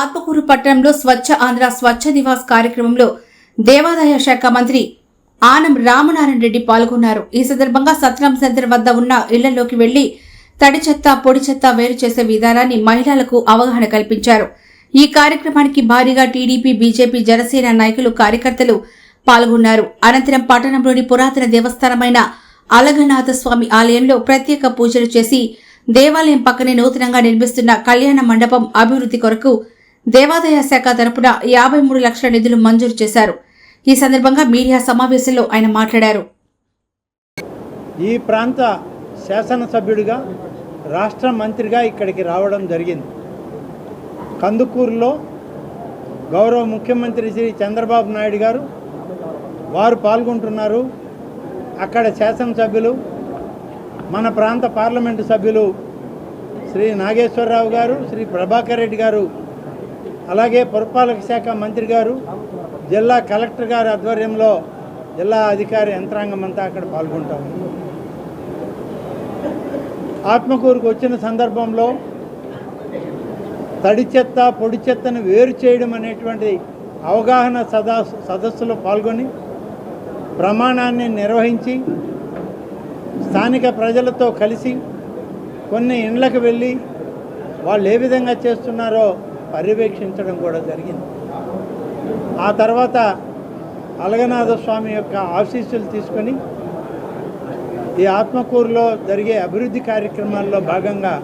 ఆత్మకూరు పట్టణంలో స్వచ్ఛ ఆంధ్ర స్వచ్ఛ నివాస్ కార్యక్రమంలో దేవాదాయ శాఖ మంత్రి ఆనం రామనారాయణ రెడ్డి పాల్గొన్నారు. ఈ సందర్భంగా సత్రం సెంటర్ వద్ద ఉన్న ఇళ్ళలోకి వెళ్ళి తడి చెత్త పొడి చెత్త వేరు చేసే విధానాన్ని మహిళలకు అవగాహన కల్పించారు. ఈ కార్యక్రమానికి భారీగా టీడీపీ బీజేపీ జనసేన నాయకులు కార్యకర్తలు పాల్గొన్నారు. అనంతరం పట్టణంలోని పురాతన దేవస్థానమైన అలగనాథ స్వామి ఆలయంలో ప్రత్యేక పూజలు చేసి దేవాలయం పక్కనే నూతనంగా నిర్మిస్తున్న కళ్యాణ మండపం అభివృద్ధి కొరకు దేవాదాయ శాఖ తరపున యాభై మూడు లక్షల నిధులు మంజూరు చేశారు. ఈ సందర్భంగా మీడియా సమావేశంలో ఆయన మాట్లాడారు. ఈ ప్రాంత శాసనసభ్యుడిగా రాష్ట్ర మంత్రిగా ఇక్కడికి రావడం జరిగింది. కందుకూరులో గౌరవ ముఖ్యమంత్రి శ్రీ చంద్రబాబు నాయుడు గారు వారు పాల్గొంటున్నారు. అక్కడ శాసనసభ్యులు మన ప్రాంత పార్లమెంటు సభ్యులు శ్రీ నాగేశ్వరరావు గారు శ్రీ ప్రభాకర్ రెడ్డి గారు అలాగే పురపాలక శాఖ మంత్రి గారు జిల్లా కలెక్టర్ గారి ఆధ్వర్యంలో జిల్లా అధికారి యంత్రాంగం అంతా అక్కడ పాల్గొంటాము ఆత్మకూరుకు వచ్చిన సందర్భంలో తడి చెత్త పొడి చెత్తను వేరు చేయడం అనేటువంటి అవగాహన సదా సదస్సులో పాల్గొని ప్రమాణాన్ని నిర్వహించి స్థానిక ప్రజలతో కలిసి కొన్ని ఇండ్లకు వెళ్ళి వాళ్ళు ఏ విధంగా చేస్తున్నారో పర్యవేక్షించడం కూడా జరిగింది. ఆ తర్వాత అలగనాథ స్వామి యొక్క ఆశీస్సులు తీసుకొని ఈ ఆత్మకూరులో జరిగే అభివృద్ధి కార్యక్రమాల్లో భాగంగా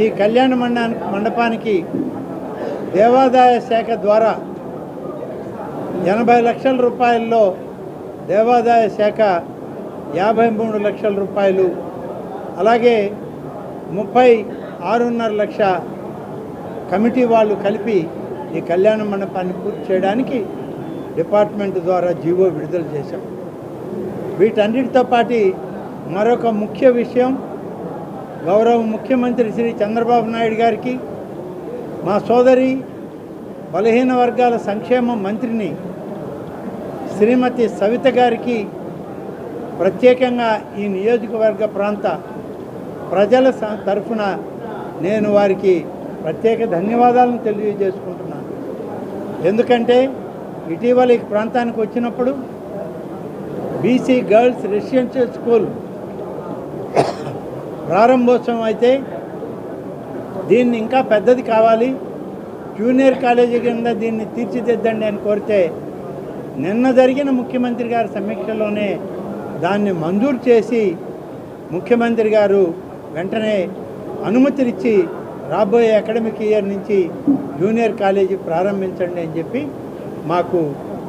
ఈ కళ్యాణ మండా మండపానికి దేవాదాయ శాఖ ద్వారా ఎనభై లక్షల రూపాయల్లో దేవాదాయ శాఖ యాభై మూడు లక్షల రూపాయలు అలాగే ముప్పై ఆరున్నర లక్ష కమిటీ వాళ్ళు కలిపి ఈ కళ్యాణ మండపాన్ని పూర్తి చేయడానికి డిపార్ట్మెంట్ ద్వారా జీవో విడుదల చేశాం. వీటన్నిటితో పాటు మరొక ముఖ్య విషయం గౌరవ ముఖ్యమంత్రి శ్రీ చంద్రబాబు నాయుడు గారికి మా సోదరి బలహీన వర్గాల సంక్షేమ మంత్రిని శ్రీమతి సవిత గారికి ప్రత్యేకంగా ఈ నియోజకవర్గ ప్రాంత ప్రజల స- తరఫున నేను వారికి ప్రత్యేక ధన్యవాదాలను తెలియజేసుకుంటున్నాను. ఎందుకంటే ఇటీవల ఈ ప్రాంతానికి వచ్చినప్పుడు బీసీ గర్ల్స్ రెసిడెన్షియల్ స్కూల్ ప్రారంభోత్సవం అయితే దీన్ని ఇంకా పెద్దది కావాలి. జూనియర్ కాలేజీ కింద దీన్ని తీర్చిదిద్దండి అని కోరితే నిన్న జరిగిన ముఖ్యమంత్రి గారి సమీక్షలోనే దాన్ని మంజూరు చేసి ముఖ్యమంత్రి గారు వెంటనే అనుమతినిచ్చి రాబోయే అకాడమిక్ ఇయర్ నుంచి జూనియర్ కాలేజీ ప్రారంభించండి అని చెప్పి మాకు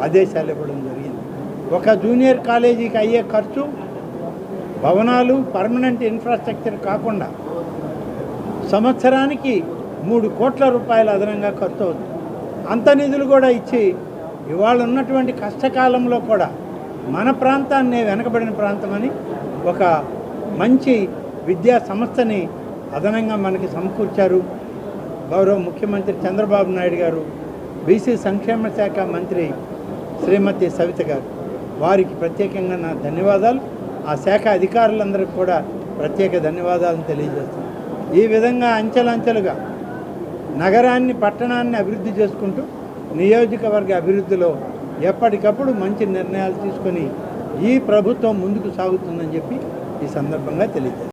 ఆదేశాలు ఇవ్వడం జరిగింది. ఒక జూనియర్ కాలేజీకి అయ్యే ఖర్చు భవనాలు పర్మనెంట్ ఇన్ఫ్రాస్ట్రక్చర్ కాకుండా సంవత్సరానికి మూడు కోట్ల రూపాయలు అదనంగా ఖర్చు అవుతుంది. అంత నిధులు కూడా ఇచ్చి ఇవాళ ఉన్నటువంటి కష్టకాలంలో కూడా మన ప్రాంతాన్ని వెనకబడిన ప్రాంతమని ఒక మంచి విద్యా సంస్థని అదనంగా మనకి సమకూర్చారు. గౌరవ ముఖ్యమంత్రి చంద్రబాబు నాయుడు గారు బీసీ సంక్షేమ శాఖ మంత్రి శ్రీమతి సవిత గారు. వారికి ప్రత్యేకంగా నా ధన్యవాదాలు. ఆ శాఖ అధికారులందరికీ కూడా ప్రత్యేక ధన్యవాదాలను తెలియజేస్తాను ఈ విధంగా అంచెలంచెలుగా నగరాన్ని పట్టణాన్ని అభివృద్ధి చేసుకుంటూ నియోజకవర్గ అభివృద్ధిలో ఎప్పటికప్పుడు మంచి నిర్ణయాలు తీసుకొని ఈ ప్రభుత్వం ముందుకు సాగుతుందని చెప్పి ఈ సందర్భంగా తెలియజేస్తాను